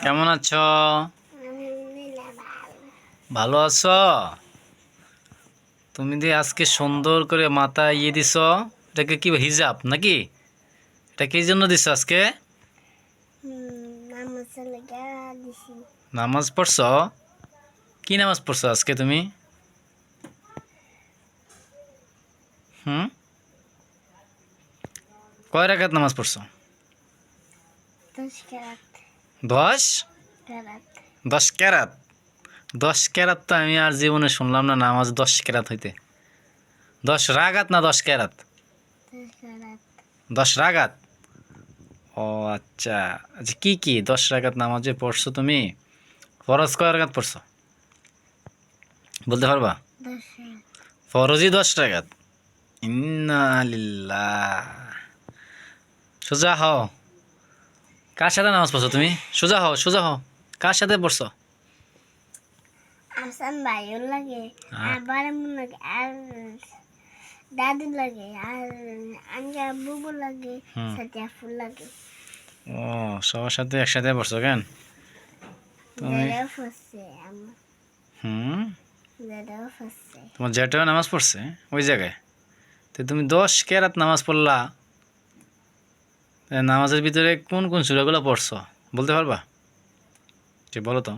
কেমন আছো? ভালো আছো? তুমি যে আজকে সুন্দর করে মাথা ইয়ে দিছ এটাকে কি হিজাব নাকি? এটা কি জন্য দিছ আজকে? নামাজ পড়ছ? কি নামাজ পড়ছো আজকে তুমি? হুম? কয় রাখাত নামাজ পড়ছো? দশ? দশ ক্যারাত দশ ক্যারাত তো আমি আর জীবনে শুনলাম না নামাজ দশ ক্যারাত হইতে। দশ রাগাত না দশ ক্যারাত দশ রাগাত? ও আচ্ছা। আচ্ছা কী কী দশ রাগাত নামাজে পড়ছো তুমি? ফরজ কয় রাগাত পড়ছো? বলতে পারবা? ফরজই দশ রাগাত। ইন্না সোজা হও। কার সাথে নামাজ পড়ছো তুমি? সোজা হও সোজা হও। কার সাথে পড়ছো? আসান ভাইও লাগে। লাগে আর দাদু লাগে আর আঞ্জা বুবু লাগে হুম। ফুল লাগে। ও সবার সাথে একসাথে পড়ছো কেন? তুমি হুম? তোমার জেঠাও নামাজ পড়ছে? ওই জায়গায়? তো তুমি দশ কেরাত নামাজ পড়লা নামাজের ভিতরে কোন কোন সুরাগুলো পড়ছো? বলতে পারবা? যে বলো তো।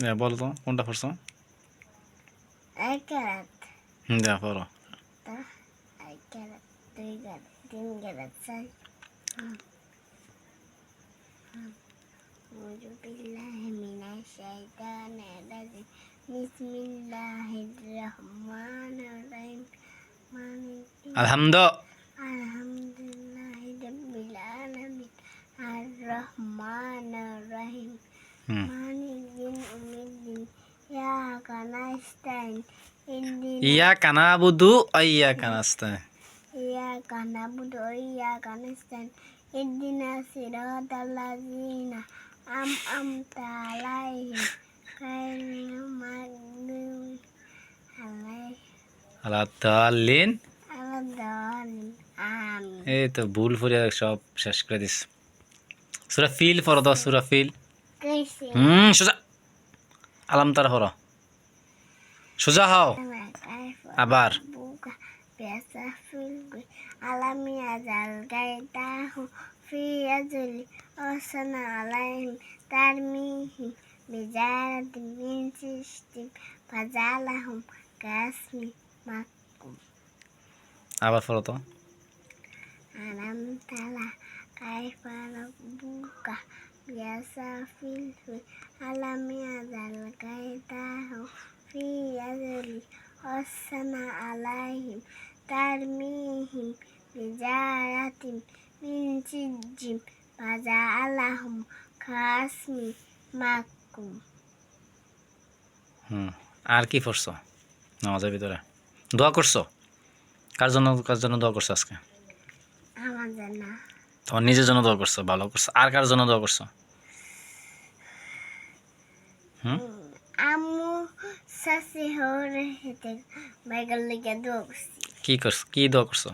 যা বলো তো কোনটা পড়ছো? যা পড়ো। ইহদিনা ইয়া কানা বুধু ইয়া কানাস্তা ইয়াকা নাবুদু ওয়া ইয়াকা নাস্তাইন ইহদিনা সিরাতাল লাযিনা আম গায়রিল মাগদুবি আলাইহিম আল্লাহ তাল্লিন আলাদ্দালিন আমিন এই তো ভুল করে সব শেষ করে দিস। সুরা ফিল ফরদ সুরা ফিল। হুম সোজা। আলাম তার হর। সোজা হও। আবার। আবার ফলত আরাম তালা rabbuka biasa filgui alami azal gaitahu fi azuli osana alaihim tarmihim bijaratin min sijjim faja'alahum kasmi makum হুম আর কি পড়ছো নামাজের ভিতরে দোয়া করছ কার জন্য কার জন্য দোয়া করছ আজকে আমাদের না তোমার নিজের জন্য দোয়া করছ ভালো করছ। আর কার জন্য দোয়া করছ? হুম? আম্মু শাশি হরে হেতে বাইগাল লেগে দোকছি কি করছ? কি দোয়া করছ?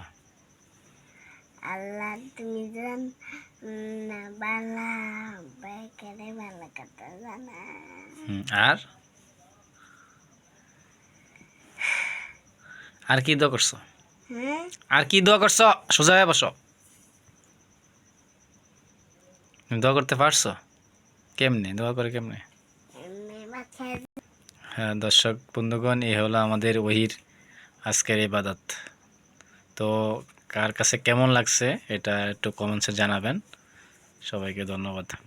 আল্লাহ তুমি জান বালা বাইকারে বালা কথা জানা। আর? আর কি দোয়া করছ? আর কি দোয়া করছ? সোজা হয়ে বসো। তুমি দোয়া করতে পারছ? কেমনে? দোয়া করে কেমনে? হ্যাঁ দর্শক বন্ধুগণ এই হলো আমাদের ওহির আজকের ইবাদত। তো কার কাছে কেমন লাগছে এটা একটু কমেন্টসে জানাবেন। সবাইকে ধন্যবাদ।